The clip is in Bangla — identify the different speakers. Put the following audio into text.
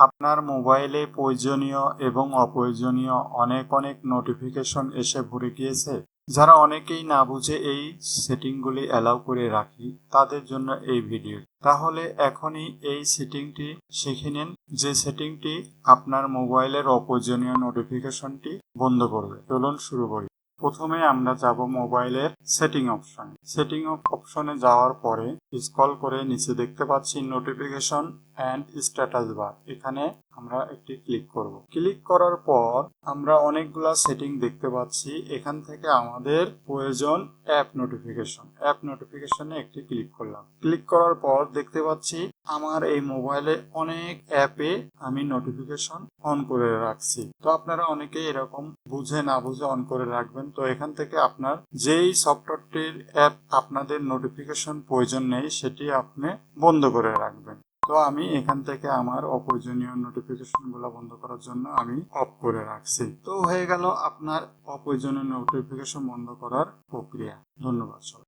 Speaker 1: আপনার মোবাইলে প্রয়োজনীয় এবং অপ্রয়োজনীয় অনেক অনেক নোটিফিকেশন এসে ভরে গিয়েছে। যারা অনেকেই না বুঝে এই সেটিংগুলি অ্যালাউ করে রাখি, তাদের জন্য এই ভিডিও তাহলে এখনই এই সেটিংটি শিখে নিন, যে সেটিংটি আপনার মোবাইলের অপ্রয়োজনীয় নোটিফিকেশনটি বন্ধ করবে। চলুন শুরু করি। প্রথমে আমরা যাব মোবাইলের সেটিং অপশন। সেটিং অপশনে যাওয়ার পরে স্ক্রল করে নিচে দেখতে পাচ্ছি নোটিফিকেশন অ্যান্ড স্ট্যাটাস বার এখানে আমরা একটি ক্লিক করব। ক্লিক করার পর আমরা অনেকগুলা সেটিং দেখতে পাচ্ছি। এখান থেকে আমাদের প্রয়োজন অ্যাপ নোটিফিকেশন অ্যাপ নোটিফিকেশনে একটি ক্লিক করলাম। ক্লিক করার পর দেখতে পাচ্ছি আমার এই মোবাইলে অনেক অ্যাপে আমি নোটিফিকেশন অন করে রাখছি। তো আপনারা অনেকেই এরকম বুঝে না বুঝে অন করে রাখবেন। তো এখান থেকে আপনার যেই সফটওয়্যারটির অ্যাপ আপনাদের নোটিফিকেশন প্রয়োজন নেই, সেটি আপনি বন্ধ করে রাখবেন। তো আমি এখান থেকে আমার অপ্রয়োজনীয় নোটিফিকেশনগুলো বন্ধ করার জন্য আমি অফ করে রাখছি। তো হয়ে গেল আপনার অপ্রয়োজনীয় নোটিফিকেশন বন্ধ করার প্রক্রিয়া। ধন্যবাদ সবাই